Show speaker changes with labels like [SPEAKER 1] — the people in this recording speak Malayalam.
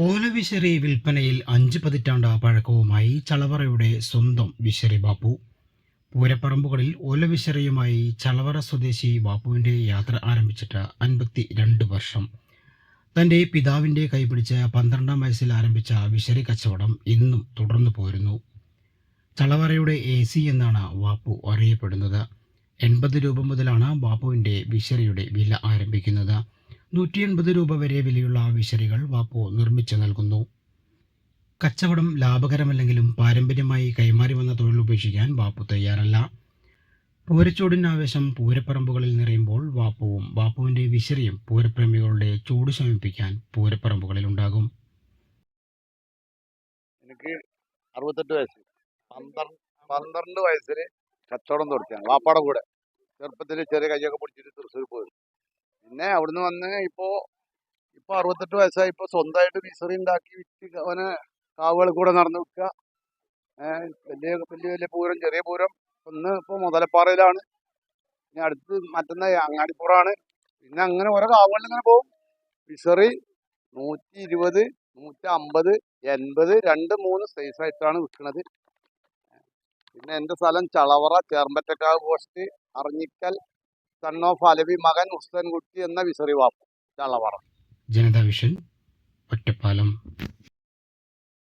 [SPEAKER 1] ഓലവിശറി വിൽപ്പനയിൽ അഞ്ച് പതിറ്റാണ്ട് പഴക്കവുമായി ചളവറയുടെ സ്വന്തം വിശറി ബാപ്പു. പൂരപ്പറമ്പുകളിൽ ഓലവിശറിയുമായി ചളവറ സ്വദേശി ബാപ്പുവിന്റെ യാത്ര ആരംഭിച്ചിട്ട് അൻപത്തി രണ്ട് വർഷം. തന്റെ പിതാവിന്റെ കൈപിടിച്ച പന്ത്രണ്ടാം വയസ്സിൽ ആരംഭിച്ച വിശറി കച്ചവടം ഇന്നും തുടർന്നു പോരുന്നു. ചളവറയുടെ എ സി എന്നാണ് ബാപ്പു അറിയപ്പെടുന്നത്. എൺപത് രൂപ മുതലാണ് ബാപ്പുവിന്റെ വിശറിയുടെ വില ആരംഭിക്കുന്നത്. നൂറ്റി എൺപത് രൂപ വരെ വിലയുള്ള വിശറികൾ വാപ്പോ നിർമ്മിച്ചു നൽകുന്നു. കച്ചവടം ലാഭകരമല്ലെങ്കിലും പാരമ്പര്യമായി കൈമാറി വന്ന തൊഴിൽ ഉപേക്ഷിക്കാൻ വാപ്പു തയ്യാറല്ല. പൂരച്ചൂടിന്റെ ആവേശം പൂരപ്പറമ്പുകളിൽ നിറയുമ്പോൾ വാപ്പുവും വാപ്പുവിന്റെ വിശറിയും പൂരപ്രേമികളുടെ ചൂട് ശമിപ്പിക്കാൻ പൂരപ്പറമ്പുകളിൽ ഉണ്ടാകും.
[SPEAKER 2] എനിക്ക് അറുപത്തെട്ട് വയസ്സ് പന്ത്രണ്ട് പന്ത്രണ്ട് വയസ്സിൽ കച്ചവടം തുടങ്ങിയാണ് വാപ്പാടെ കൂടെ ചെറുപ്പത്തിൽ ചെറിയ കൈയൊക്കെ പിടിച്ചിട്ട് തൃശ്ശൂർ പോയി. പിന്നെ അവിടുന്ന് വന്ന് ഇപ്പോ ഇപ്പൊ അറുപത്തെട്ട് വയസ്സായി. ഇപ്പൊ സ്വന്തമായിട്ട് വിസറി ഉണ്ടാക്കി വിറ്റ് അവന് കാവുകൾ കൂടെ നടന്നു വെക്കുക വലിയ വലിയ വലിയ പൂരം ചെറിയ പൂരം. ഒന്ന് ഇപ്പൊ മുതലപ്പാറയിലാണ്. ഇനി അടുത്ത് മറ്റന്ന അങ്ങാടിപ്പുറാണ് പിന്നെ അങ്ങനെ ഓരോ കാവുകളിൽ ഇങ്ങനെ പോകും. വിസറി നൂറ്റി ഇരുപത് നൂറ്റി അമ്പത് എൺപത് രണ്ട് മൂന്ന് സൈസായിട്ടാണ് വിൽക്കുന്നത് പിന്നെ എന്റെ സ്ഥലം ചളവറ ചേർമ്പറ്റക്കാവ് പോസ്റ്റ് അറിഞ്ഞിക്കൽ സൺ മകൻ ഉസ്തൻകുട്ടി എന്ന വിസറി വാപ്പു. ചളവറ
[SPEAKER 1] ജനതാ വിഷൻ ഒറ്റപ്പാലം.